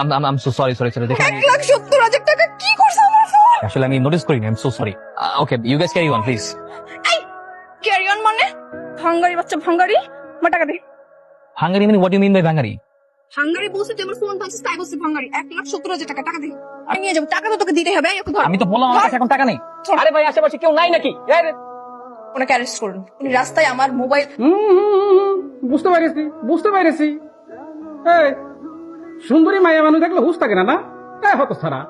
আম আম so sorry sorry sorry দেখেন এক লাখ সত্তর হাজার টাকা কি করছে আমার ফোন আসলে আমি নোটিস করিনি I am so sorry okay you guys carry on please carry on মানে? হাঙ্গারি বাচ্চা ভাঙ্গারি? আমার টাকা দে। হাঙ্গারি মানে what you mean by Bengali hungry বলছে তুই আমার ফোন ভাঙছিস তাই ভাঙ্গারি। এক লাখ সত্তর হাজার টাকা টাকা দে। আমি নিয়ে যাব টাকা তো তোকে দিতে হবে ওকে ধর। আমি তো বললাম আমার কাছে এখন টাকা নেই। আরে ভাই আশেপাশে কেউ নাই নাকি? ওনাকে অ্যারেস্ট করুন। উনি রাস্তায় আমার মোবাইল হুম, হুম, হুম, হুম, বুঝতে পেরেছি বুঝতে পেরেছি। সুন্দরী মায়া মানুষ দেখলে হুশ থাকে না না? হতো ছাড়া।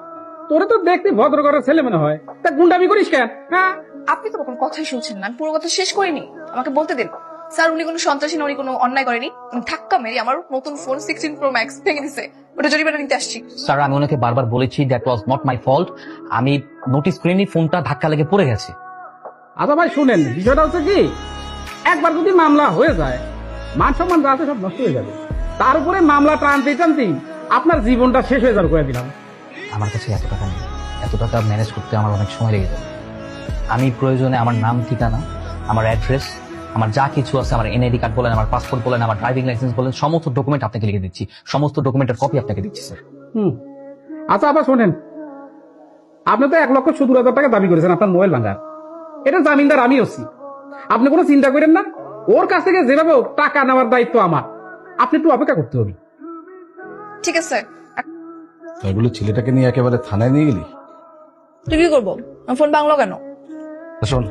তোরে তো দেখতে ভদ্র ঘরের ছেলে মনে হয়। তা গুন্ডামি করিস কেন? হ্যাঁ? আপনি তো কোনো কথাই শুনছেন না পুরো কথা শেষ করিনি। আমাকে বলতে দিন। স্যার উনি কোনো সন্ত্রাসী না উনি কোনো অন্যায় করেনি। ধাক্কা মেরে আমার নতুন ফোন সিক্সটিন প্রো ম্যাক্স ভেঙে দিছে। ওটা জরিমানা নিতে আসছি। স্যার আমি ওনাকে বারবার বলেছি that was not my fault আমি নোটিস করিনি ফোনটা ধাক্কা লেগে পড়ে গেছে। আচ্ছা ভাই শুনেন বিষয়টা হচ্ছে কি? একবার যদি মামলা হয়ে যায় মান সম্মান যা আছে সব নষ্ট হয়ে যাবে। তার উপরে মামলা টানতে টানতেই আপনার জীবনটা শেষ হয়ে যাবে করে দিলাম আমার কাছে এত টাকা নেই। এত টাকা ম্যানেজ করতে আমার অনেক সময় লেগে যাবে। আমি প্রয়োজনে আমার নাম ঠিকানা আমার অ্যাড্রেস আমার যা কিছু আছে আমার এনআইডি কার্ড বলেন আমার পাসপোর্ট বলেন আমার ড্রাইভিং লাইসেন্স বলেন সমস্ত ডকুমেন্ট আপনাকে লিখে দিচ্ছি। সমস্ত ডকুমেন্টের কপি আপনাকে দিচ্ছি স্যার হুম। আচ্ছা আবার শোনেন। আপনি তো এক লক্ষ সত্তর হাজার টাকা দাবি করেছেন আপনার মোবাইল ভাঙার। এটা জামিনদার আমি হচ্ছি আপনি কোনো চিন্তা করেন না। ওর কাছ থেকে যেভাবে হোক টাকা নেওয়ার দায়িত্ব আমার। আপনি একটু অপেক্ষা করতে হবে। ঠিক আছে তাই বলে ছেলেটাকে নিয়ে একেবারে থানায় নিয়ে গেলি? তুই কি করব? ফোন বাংলো কেন? শোন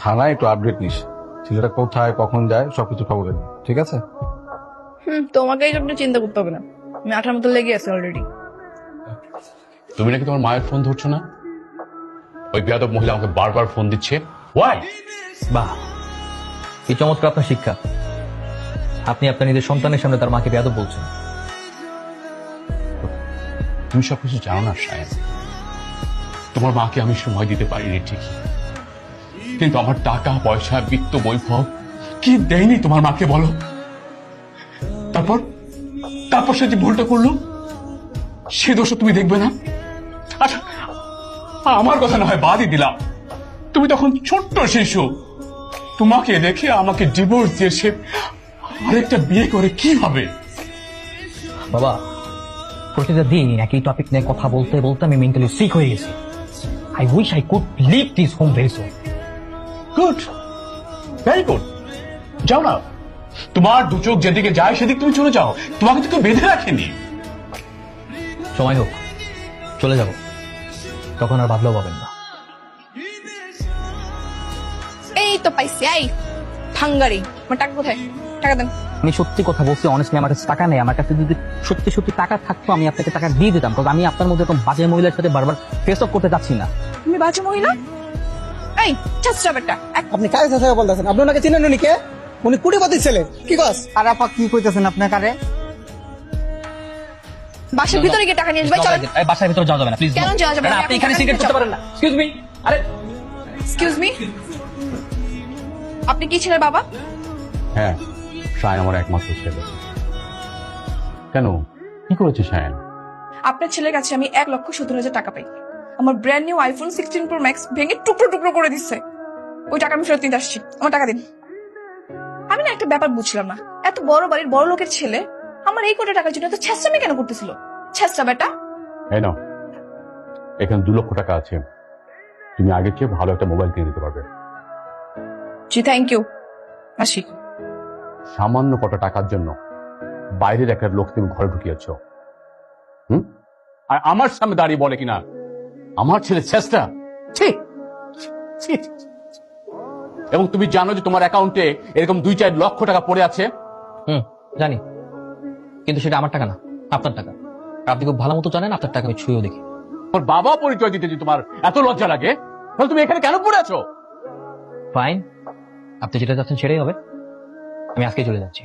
থানায় একটু আপডেট নিস। ছেলেটা কোথায় কখন যায় সবকিছু খবর রাখবি ঠিক আছে? হুম তোমাকে এই জন্য চিন্তা করতে হবে না। আমি আঠার মতো লেগে আছে অলরেডি তুমি নাকি তোমার মায়ের ফোন ধরছো না? ওই বেয়াদব মহিলা আমাকে বারবার ফোন দিচ্ছে। ওয়াই বাহ এই চমৎকার আপনার শিক্ষা। আপনি আপনার নিজের সন্তানের সামনে তার মাকে বেয়াদব বলছেন। তুমি সবকিছু জানো না সায়ন। তোমার মাকে আমি সময় দিতে পারিনি ঠিকই। কিন্তু আমার টাকা, পয়সা, বিত্ত, বৈভব কি দেয়নি তোমার মাকে বলো? তারপর তারপর সে যে ভুলটা করল, সে দোষ তুমি দেখবে না। আচ্ছা আমার কথা না হয় বাদই দিলাম। তুমি তখন ছোট্ট শিশু। তোমাকে দেখে আমাকে ডিভোর্স দিয়ে সে আরেকটা বিয়ে করে কি হবে? বাবা, প্রতিটা দিন একই টপিক নিয়ে কথা বলতে বলতে আমি মেন্টালি সিক হয়ে গেছি। I wish I could leave this home very soon good very good যাও না তোমার দু চোখ যেদিকে যায় সেদিক তুমি চলে যাও। তোমাকে তো কেউ বেঁধে রাখেনি। সময় হোক। চলে যাব। তখন আর বাদলাও পাবেন না। এই তো পাইছি এই ভাঙ্গারি। আমার টাকা কোথায়? টাকা দেন। আমি সত্যি কথা বলছি অনেস্টলি আমার কাছে টাকা নেই। আমার কাছে যদি সত্যি সত্যি টাকা থাকতো আমি আপনাকে টাকা দিয়ে দিতাম। কারণ আমি আপনার মধ্যে এরকম বাজে মহিলার সাথে বারবার ফেস অফ করতে চাচ্ছি না। তুমি বাজে মহিলা? এই চেষ্টা বেটা আপনি কারে বলতেছেন? আপনি ওনাকে চিনেন উনি কে? উনি কুটিপতি ছেলে। কি কস? আর আপা কি কইতেছেন আপনার কারে? বাসার ভিতরে গিয়ে টাকা নিয়ে আসবে চলেন। এই বাসার ভিতরে যাওয়া যাবে না প্লিজ কেন যাওয়া যাবে না? আপনি এখানে সিগারেট করতে পারেন না। এক্সকিউজ মি আরে। এক্সকিউজ মি আপনি কি ছিলেন বাবা? হ্যাঁ সায়ন আমার একমাত্র ছেলে। কেন? কি করেছে আপনার ছেলের কাছে আমি এক লক্ষ সত্তর হাজার টাকা পাই। আমার brand new iPhone sixteen pro max ভেঙে টুকরো টুকরো করে দিচ্ছে। ওই টাকা আমি ফেরত নিতে আসছি। আমার টাকা দিন। আমি না একটা ব্যাপার বুঝলাম না। এত বড় বাড়ির বড় লোকের ছেলে আমার এই কোটি টাকার জন্য এত ছেঁচড়ামি কেন করতেছিল? ছেঁচড়া বেটা। এই নাও। এখানে দু লক্ষ টাকা আছে। তুমি আগের চেয়ে ভালো একটা মোবাইল কিনে দিতে পারবে। জি থ্যাংক ইউ আসি। সামান্য কটা টাকার জন্য বাইরের একটা লোক তুমি ঘরে ঢুকিয়েছ। হুম? আর আমার সামনে দাঁড়িয়ে বলে কিনা? আমার ছেলে চেষ্টা ঠিক এবং তুমি জানো যে তোমার অ্যাকাউন্টে এরকম দুই চার লক্ষ টাকা পড়ে আছে? হুম জানি। কিন্তু সেটা আমার টাকা না আপনার টাকা। আপনি খুব ভালো মতো জানেন আপনার টাকা আমি ছুঁয়েও দেখি। তোমার বাবা পরিচয় দিতে যে তোমার এত লজ্জা লাগে। তাহলে তুমি এখানে কেন পড়ে আছো? ফাইন আপনি যেটা চাচ্ছেন সেটাই হবে। আমি আজকে চলে যাচ্ছি।